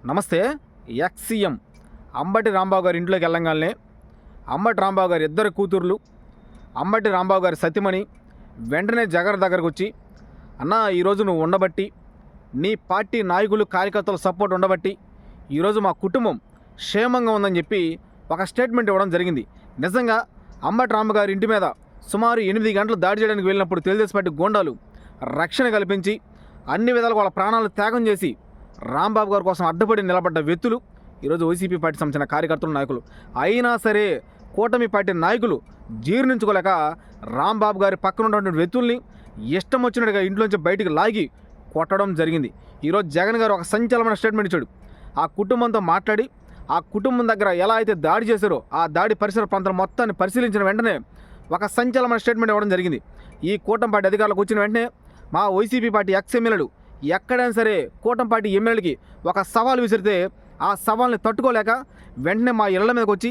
నమస్తే ఎక్సీఎం అంబటి రాంబాబు గారి ఇంట్లోకి వెళ్ళంగానే అంబటి రాంబాబు గారి ఇద్దరు కూతుర్లు అంబటి రాంబాబు గారి సతిమణి వెంటనే జగన్ దగ్గరకు వచ్చి అన్న ఈరోజు నువ్వు ఉండబట్టి నీ పార్టీ నాయకులు కార్యకర్తల సపోర్ట్ ఉండబట్టి ఈరోజు మా కుటుంబం క్షేమంగా ఉందని చెప్పి ఒక స్టేట్మెంట్ ఇవ్వడం జరిగింది. నిజంగా అంబటి రాంబ గారి ఇంటి మీద సుమారు ఎనిమిది గంటలు దాడి చేయడానికి వెళ్ళినప్పుడు తెలుగుదేశం పార్టీ గోండాలు రక్షణ కల్పించి అన్ని విధాలుగా వాళ్ళ ప్రాణాలు త్యాగం చేసి రాంబాబు గారి కోసం అడ్డుపడి నిలబడ్డ వ్యక్తులు ఈరోజు వైసీపీ పార్టీ సంబంధించిన కార్యకర్తలు నాయకులు. అయినా సరే కూటమి పార్టీ నాయకులు జీర్ణించుకోలేక రాంబాబు గారి పక్కన ఉన్నటువంటి వ్యక్తుల్ని ఇష్టం వచ్చినట్టుగా ఇంట్లోంచి బయటికి లాగి కొట్టడం జరిగింది. ఈరోజు జగన్ గారు ఒక సంచలనమైన స్టేట్మెంట్ ఇచ్చాడు. ఆ కుటుంబంతో మాట్లాడి ఆ కుటుంబం దగ్గర ఎలా అయితే దాడి చేశారో ఆ దాడి పరిసర ప్రాంతం మొత్తాన్ని పరిశీలించిన వెంటనే ఒక సంచలనమైన స్టేట్మెంట్ ఇవ్వడం జరిగింది. ఈ కూటమి పార్టీ అధికారులకు వచ్చిన వెంటనే మా వైసీపీ పార్టీ ఎక్స్ ఎమ్మెల్యేలు ఎక్కడైనా సరే కూటంపాటి పార్టీ ఎమ్మెల్యేలకి ఒక సవాల్ విసిరితే ఆ సవాల్ని తట్టుకోలేక వెంటనే మా ఇళ్ళ మీదకి వచ్చి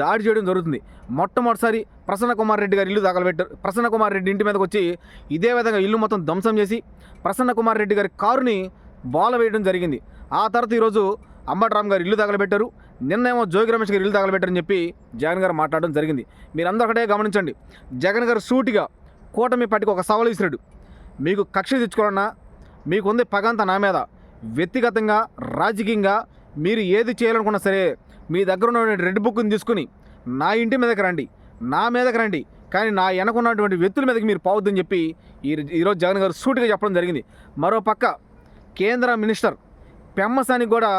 దాడి చేయడం జరుగుతుంది. మొట్టమొదటిసారి ప్రసన్న కుమార్ రెడ్డి గారి ఇల్లు తగలబెట్టారు ప్రసన్న కుమార్ రెడ్డి ఇంటి మీదకి వచ్చి ఇదే విధంగా ఇల్లు మొత్తం ధ్వంసం చేసి ప్రసన్న కుమార్ రెడ్డి గారి కారుని బాల వేయడం జరిగింది. ఆ తర్వాత ఈరోజు అంబటరామ్ గారు ఇల్లు తగలబెట్టారు నిన్నేమో జోగి రమేష్ గారు ఇల్లు తగలబెట్టారని చెప్పి జగన్ గారు మాట్లాడడం జరిగింది. మీరందరూ ఒకటే గమనించండి. జగన్ గారు సూటిగా కూటమి పార్టీకి ఒక సవాల్ విసిరాడు. మీకు కక్ష తెచ్చుకోవాలన్నా మీకుంది పగంతా నా మీద. వ్యక్తిగతంగా రాజకీయంగా మీరు ఏది చేయాలనుకున్నా సరే మీ దగ్గర ఉన్న రెడ్ బుక్ని తీసుకుని నా ఇంటి మీదకి రండి. నా మీదకి రండి. కానీ నా వెనకున్నటువంటి వ్యక్తుల మీదకి మీరు పోవద్దని చెప్పి ఈ ఈరోజు జగన్ గారు సూటిగా చెప్పడం జరిగింది. మరో పక్క కేంద్ర మినిస్టర్ పెమ్మసానికి కూడా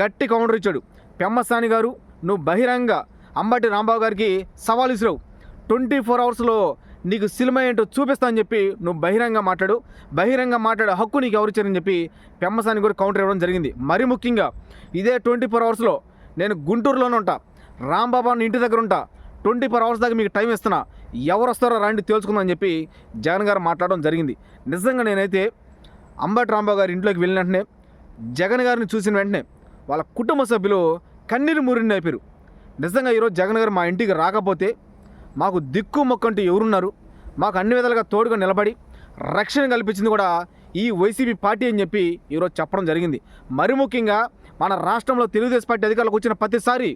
గట్టి కౌంటర్ ఇచ్చాడు. పెమ్మసాని గారు నువ్వు బహిరంగ అంబటి రాంబాబు గారికి సవాల్ ఇసిరావు ట్వంటీ ఫోర్ అవర్స్లో నీకు సినిమా ఏంటో చూపిస్తా అని చెప్పి నువ్వు బహిరంగ మాట్లాడు. బహిరంగ మాట్లాడే హక్కు నీకు ఎవరు ఇచ్చారని చెప్పి పెమ్మసాని కూడా కౌంటర్ ఇవ్వడం జరిగింది. మరి ముఖ్యంగా ఇదే ట్వంటీ ఫోర్ అవర్స్లో నేను గుంటూరులోనే ఉంటా. రాంబాబా ఇంటి దగ్గర ఉంటా. ట్వంటీ ఫోర్ అవర్స్ దాకా మీకు టైం ఇస్తున్నా. ఎవరు వస్తారో రాండి తెలుసుకుందని చెప్పి జగన్ గారు మాట్లాడడం జరిగింది. నిజంగా నేనైతే అంబటి రాంబాబు గారి ఇంట్లోకి వెళ్ళిన వెంటనే జగన్ గారిని చూసిన వెంటనే వాళ్ళ కుటుంబ సభ్యులు కన్నీరు మురిని అయిపోయారు. నిజంగా ఈరోజు జగన్ గారు మా ఇంటికి రాకపోతే మాకు దిక్కు మొక్కంటూ ఎవరున్నారు? మాకు అన్ని విధాలుగా తోడుగా నిలబడి రక్షణ కల్పించింది కూడా ఈ వైసీపీ పార్టీ అని చెప్పి ఈరోజు చెప్పడం జరిగింది. మరి ముఖ్యంగా మన రాష్ట్రంలో తెలుగుదేశం పార్టీ అధికారులకు వచ్చిన ప్రతిసారి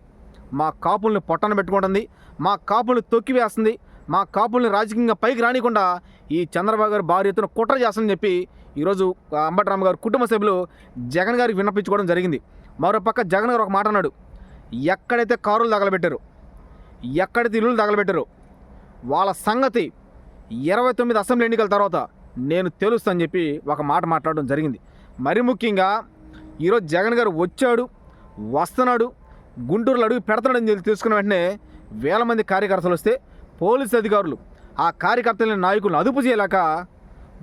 మా కాపుల్ని పొట్టన పెట్టుకుంటుంది మా కాపుల్ని తొక్కివేస్తుంది మా కాపుల్ని రాజకీయంగా పైకి రానికుండా ఈ చంద్రబాబు గారు భారీ ఎత్తున కుట్ర చేస్తుందని చెప్పి ఈరోజు అంబటరామ గారు కుటుంబ సభ్యులు జగన్ గారికి విన్నపించుకోవడం జరిగింది. మరో పక్క జగన్ గారు ఒక మాట అన్నాడు ఎక్కడైతే కారులు తగలబెట్టారు ఎక్కడ తిల్లులు తగలబెట్టరు? వాళ్ళ సంగతి ఇరవై తొమ్మిది అసెంబ్లీ ఎన్నికల తర్వాత నేను తెలుస్తాను చెప్పి ఒక మాట మాట్లాడడం జరిగింది. మరి ముఖ్యంగా ఈరోజు జగన్ గారు వచ్చాడు వస్తున్నాడు గుంటూరులో అడుగు పెడతాడని చెప్పి తెలుసుకున్న వెంటనే వేల మంది కార్యకర్తలు వస్తే పోలీసు అధికారులు ఆ కార్యకర్తలని నాయకులను అదుపు చేయలేక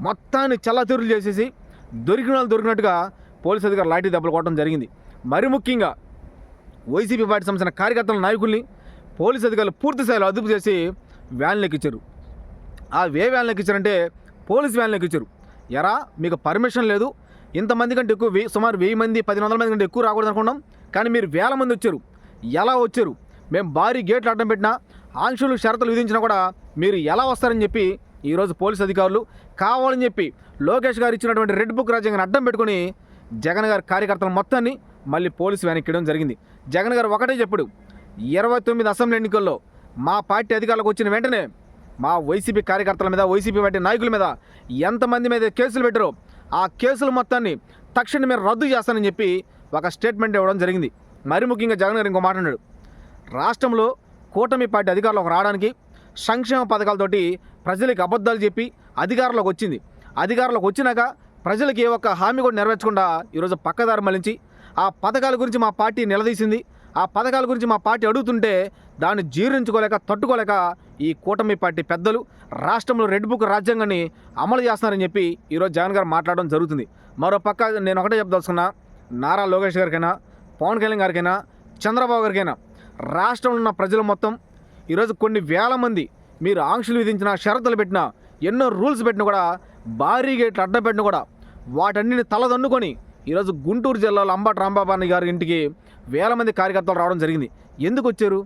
మొత్తాన్ని చల్లతీరులు చేసేసి దొరికిన వాళ్ళు దొరికినట్టుగా పోలీసు అధికారులు లాఠీ దెబ్బలు కొట్టడం జరిగింది. మరి ముఖ్యంగా వైసీపీ పార్టీ సంబంధించిన కార్యకర్తల నాయకుల్ని పోలీసు అధికారులు పూర్తి స్థాయిలో అదుపు చేసి వ్యాన్లు ఎక్కించారు ఆ వే వ్యాన్లు ఎక్కించారంటే పోలీస్ వ్యాన్లు ఎక్కించారు ఎరా మీకు పర్మిషన్ లేదు. ఇంతమంది కంటే ఎక్కువ వెయ్యి సుమారు వెయ్యి మంది పది వందల మంది కంటే ఎక్కువ రాకూడదు అనుకున్నాం. కానీ మీరు వేల మంది వచ్చారు. ఎలా వచ్చారు? మేము భారీ గేట్లు అడ్డం పెట్టినా ఆంక్షలు షరతులు విధించినా కూడా మీరు ఎలా వస్తారని చెప్పి ఈరోజు పోలీస్ అధికారులు కావాలని చెప్పి లోకేష్ గారు ఇచ్చినటువంటి రెడ్ బుక్ రాజ్యాంగాన్ని అడ్డం పెట్టుకొని జగన్ గారి కార్యకర్తల మొత్తాన్ని మళ్ళీ పోలీసు వ్యాన్ ఎక్కడం జరిగింది. జగన్ గారు ఒకటే చెప్పుడు ఇరవై తొమ్మిది అసెంబ్లీ ఎన్నికల్లో మా పార్టీ అధికారులకు వచ్చిన వెంటనే మా వైసీపీ కార్యకర్తల మీద వైసీపీ పార్టీ నాయకుల మీద ఎంతమంది మీద కేసులు పెట్టారో ఆ కేసుల మొత్తాన్ని తక్షణమే మీరు రద్దు చేస్తానని చెప్పి ఒక స్టేట్మెంట్ ఇవ్వడం జరిగింది. మరి ముఖ్యంగా జగన్ గారు ఇంకో మాట్లాడాడు రాష్ట్రంలో కూటమి పార్టీ అధికారంలోకి రావడానికి సంక్షేమ పథకాలతోటి ప్రజలకు అబద్ధాలు చెప్పి అధికారంలోకి వచ్చింది. అధికారంలోకి వచ్చినాక ప్రజలకు ఏ ఒక్క హామీ కూడా నెరవేర్చకుండా ఈరోజు పక్కదారి మళ్ళించి ఆ పథకాల గురించి మా పార్టీ నిలదీసింది. ఆ పథకాల గురించి మా పార్టీ అడుగుతుంటే దాన్ని జీర్ణించుకోలేక తట్టుకోలేక ఈ కూటమి పార్టీ పెద్దలు రాష్ట్రంలో రెడ్ బుక్ రాజ్యాంగాన్ని అమలు చేస్తున్నారని చెప్పి ఈరోజు జగన్ గారు మాట్లాడడం జరుగుతుంది. మరో పక్క నేను ఒకటే చెప్పదలుచుకున్నా నారా లోకేష్ గారికైనా పవన్ కళ్యాణ్ గారికైనా చంద్రబాబు గారికైనా రాష్ట్రంలో ఉన్న ప్రజలు మొత్తం ఈరోజు కొన్ని వేల మంది మీరు ఆంక్షలు విధించిన షరతులు పెట్టిన ఎన్నో రూల్స్ పెట్టిన కూడా భారీ గేట్లు అడ్డం పెట్టిన కూడా వాటన్నిటిని తలదన్నుకొని ఈరోజు గుంటూరు జిల్లాలో అంబటి రాంబాబాని గారి ఇంటికి వేల మంది కార్యకర్తలు రావడం జరిగింది. ఎందుకు వచ్చారు?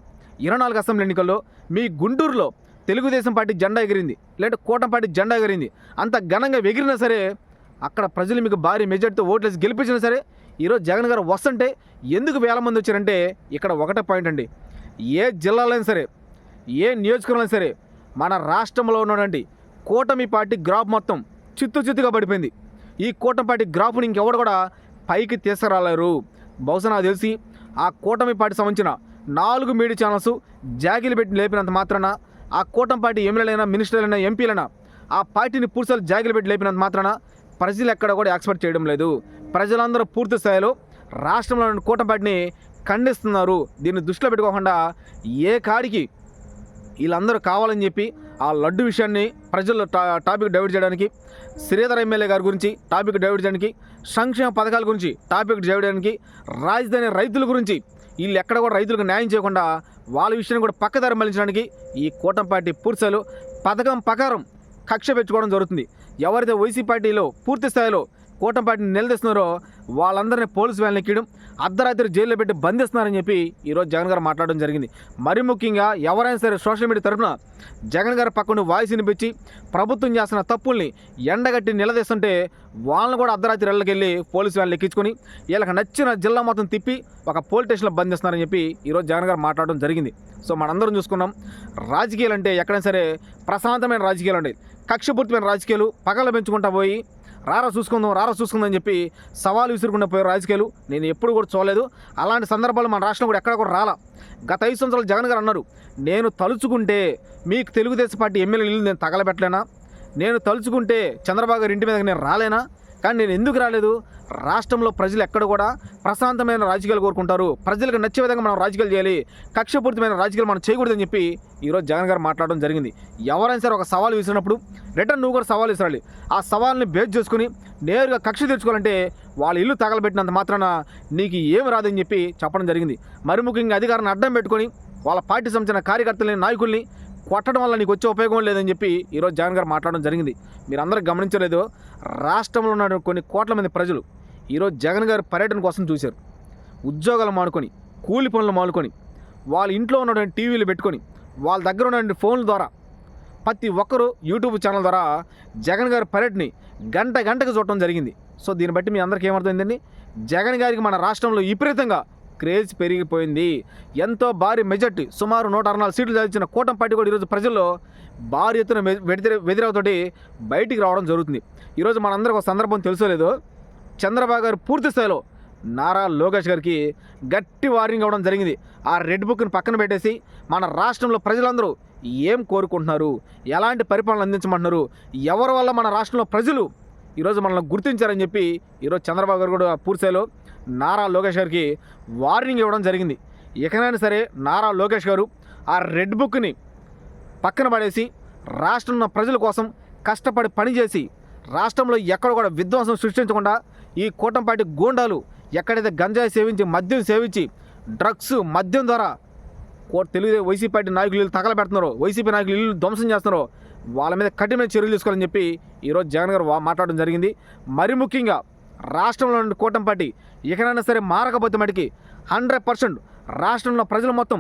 ఇరవై నాలుగు అసెంబ్లీ ఎన్నికల్లో మీ గుంటూరులో తెలుగుదేశం పార్టీ జెండా ఎగిరింది. లేదా కూటమి పార్టీ జెండా ఎగిరింది. అంత ఘనంగా ఎగిరినా సరే అక్కడ ప్రజలు మీకు భారీ మెజార్టీతో ఓట్లేసి గెలిపించినా సరే ఈరోజు జగన్ గారు వస్తుంటే ఎందుకు వేల మంది వచ్చారంటే ఇక్కడ ఒకటే పాయింట్ అండి. ఏ జిల్లాలో అయినా సరే ఏ నియోజకవర్గంలో సరే మన రాష్ట్రంలో ఉన్నటువంటి కూటమి పార్టీ గ్రాఫ్ మొత్తం చిత్తు చిత్తుగా పడిపోయింది. ఈ కూటమి పార్టీ గ్రాఫ్ని ఇంకెవడు కూడా పైకి తీసుకురాలేరు. బహుశా నాకు తెలిసి ఆ కూటమి పార్టీ సంబంధించిన నాలుగు మీడియా ఛానల్స్ జాగిలు పెట్టి లేపినంత మాత్రాన ఆ కూటమి పార్టీ ఎమ్మెల్యేలైనా మినిస్టర్లైనా ఎంపీలైనా ఆ పార్టీని పూర్తిసారి జాగిలు పెట్టి లేపినంత మాత్రాన ప్రజలు ఎక్కడ కూడా యాక్సెప్ట్ చేయడం లేదు. ప్రజలందరూ పూర్తి స్థాయిలో రాష్ట్రంలోని కూటమి పార్టీని ఖండిస్తున్నారు. దీన్ని దృష్టిలో పెట్టుకోకుండా ఏ కాడికి వీళ్ళందరూ కావాలని చెప్పి ఆ లడ్డు విషయాన్ని ప్రజలు టా టాపిక్ డైవర్ట్ చేయడానికి శ్రీధర్ ఎమ్మెల్యే గారి గురించి టాపిక్ డైవర్ట్ చేయడానికి సంక్షేమ పథకాల గురించి టాపిక్ డైవర్ట్ చేయడానికి రాజధాని రైతుల గురించి వీళ్ళు ఎక్కడ కూడా రైతులకు న్యాయం చేయకుండా వాళ్ళ విషయాన్ని కూడా పక్కదారి మళ్ళించడానికి ఈ కూటమి పార్టీ పూర్తిస్థాయిలో పథకం ప్రకారం కక్ష పెంచుకోవడం జరుగుతుంది. ఎవరైతే వైసీ పార్టీలో పూర్తి స్థాయిలో కూటంపాటిని నిలదీస్తున్నారో వాళ్ళందరినీ పోలీసు వ్యాన్లు ఎక్కడం అర్ధరాత్రి జైల్లో పెట్టి బంధిస్తున్నారని చెప్పి ఈరోజు జగన్ గారు మాట్లాడడం జరిగింది. మరి ముఖ్యంగా ఎవరైనా సరే సోషల్ మీడియా తరఫున జగన్ గారి పక్కన వాయిస్ వినిపించి ప్రభుత్వం చేస్తున్న తప్పుల్ని ఎండగట్టి నిలదీస్తుంటే వాళ్ళని కూడా అర్ధరాత్రి ఇళ్ళకెళ్ళి పోలీసు వ్యాన్లు ఎక్కించుకొని వీళ్ళకి నచ్చిన జిల్లా మొత్తం తిప్పి ఒక పోలీస్ స్టేషన్లో బంధిస్తున్నారని చెప్పి ఈరోజు జగన్ గారు మాట్లాడడం జరిగింది. సో మనందరం చూసుకున్నాం రాజకీయాలు అంటే ఎక్కడైనా సరే ప్రశాంతమైన రాజకీయాలు ఉంటాయి. కక్షపూర్తిమైన రాజకీయాలు పగల పెంచుకుంటా పోయి రారా చూసుకుందాం రారా చూసుకుందాం అని చెప్పి సవాలు విసురుకుండా పోయే రాజకీయాలు. నేను ఎప్పుడు కూడా చూడలేదు. అలాంటి సందర్భాలు మన రాష్ట్రం కూడా ఎక్కడ కూడా రాలా. గత ఐదు సంవత్సరాలు జగన్ గారు అన్నారు నేను తలుచుకుంటే మీకు తెలుగుదేశం పార్టీ ఎమ్మెల్యే నేను తగలబెట్టలేనా? నేను తలుచుకుంటే చంద్రబాబు గారి ఇంటి మీదకి నేను రాలేనా? కానీ నేను ఎందుకు రాలేదు? రాష్ట్రంలో ప్రజలు ఎక్కడ కూడా ప్రశాంతమైన రాజకీయాలు కోరుకుంటారు. ప్రజలకు నచ్చే విధంగా మనం రాజకీయాలు చేయాలి. కక్షపూరితమైన రాజకీయాలు మనం చేయకూడదని చెప్పి ఈరోజు జగన్ గారు మాట్లాడడం జరిగింది. ఎవరైనా సరే ఒక సవాల్ విసిరినప్పుడు రిటర్న్ నువ్వు కూడా సవాల్ విసిరాలి. ఆ సవాల్ని బేస్ చేసుకుని నేరుగా కక్ష తెచ్చుకోవాలంటే వాళ్ళ ఇల్లు తగలబెట్టినంత మాత్రాన నీకు ఏమి రాదని చెప్పి చెప్పడం జరిగింది. మరి ముఖ్యంగా అధికారాన్ని అడ్డం పెట్టుకొని వాళ్ళ పార్టీ సంబంధించిన కార్యకర్తలని నాయకుల్ని కొట్టడం వల్ల నీకు వచ్చే ఉపయోగం లేదని చెప్పి ఈరోజు జగన్ గారు మాట్లాడడం జరిగింది. మీరందరూ గమనించలేదు రాష్ట్రంలో ఉన్న కొన్ని కోట్ల మంది ప్రజలు ఈరోజు జగన్ గారు పర్యటన కోసం చూశారు. ఉద్యోగాలు మానుకొని కూలి పనులు మానుకొని వాళ్ళ ఇంట్లో ఉన్నటువంటి టీవీలు పెట్టుకొని వాళ్ళ దగ్గర ఉన్నటువంటి ఫోన్ల ద్వారా ప్రతి ఒక్కరూ యూట్యూబ్ ఛానల్ ద్వారా జగన్ గారి పర్యటన గంట గంటకు చూడటం జరిగింది. సో దీన్ని బట్టి మీ అందరికీ ఏమర్థమైందండి? జగన్ గారికి మన రాష్ట్రంలో విపరీతంగా క్రేజ్ పెరిగిపోయింది. ఎంతో భారీ మెజార్టీ సుమారు నూట అరవై నాలుగు సీట్లు సాధించిన కూటమి పార్టీ కూడా ఈరోజు ప్రజల్లో భారీ ఎత్తున వెదిరే వ్యతిరేకతోటి బయటికి రావడం జరుగుతుంది. ఈరోజు మనందరికి ఒక సందర్భం తెలుసోలేదో చంద్రబాబు గారు పూర్తి స్థాయిలో నారా లోకేష్ గారికి గట్టి వార్నింగ్ అవ్వడం జరిగింది. ఆ రెడ్ బుక్ని పక్కన పెట్టేసి మన రాష్ట్రంలో ప్రజలందరూ ఏం కోరుకుంటున్నారు? ఎలాంటి పరిపాలన అందించమంటున్నారు? ఎవరి వల్ల మన రాష్ట్రంలో ప్రజలు ఈరోజు మనల్ని గుర్తించారని చెప్పి ఈరోజు చంద్రబాబు గారు కూడా పూర్తిలో నారా లోకేష్ గారికి వార్నింగ్ ఇవ్వడం జరిగింది. ఎక్కడైనా సరే నారా లోకేష్ గారు ఆ రెడ్ బుక్ని పక్కన పడేసి రాష్ట్రంలో ప్రజల కోసం కష్టపడి పనిచేసి రాష్ట్రంలో ఎక్కడ కూడా విధ్వంసం సృష్టించకుండా ఈ కూటంపాటి గూండాలు ఎక్కడైతే గంజాయి సేవించి మద్యం సేవించి డ్రగ్స్ మద్యం ద్వారా కో- తెలుగు వైసీపీ పార్టీ నాయకులు ఇల్లు తగలబెడుతున్నారో వైసీపీ నాయకులు ఇల్లు ధ్వంసం చేస్తున్నారో వాళ్ళ మీద కఠినమైన చర్యలు తీసుకోవాలని చెప్పి ఈరోజు జగన్ గారు మాట్లాడడం జరిగింది. మరి ముఖ్యంగా రాష్ట్రంలో ఉన్న కూటమి పార్టీ ఎక్కడైనా సరే మారకపోతే మటుకి హండ్రెడ్ పర్సెంట్ రాష్ట్రంలో ప్రజలు మొత్తం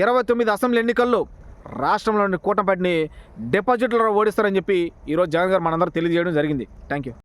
ఇరవై తొమ్మిది అసెంబ్లీ ఎన్నికల్లో రాష్ట్రంలోని కూటమి పార్టీని డిపాజిట్లలో ఓడిస్తారని చెప్పి ఈరోజు జగన్ గారు మనందరూ తెలియజేయడం జరిగింది. Thank you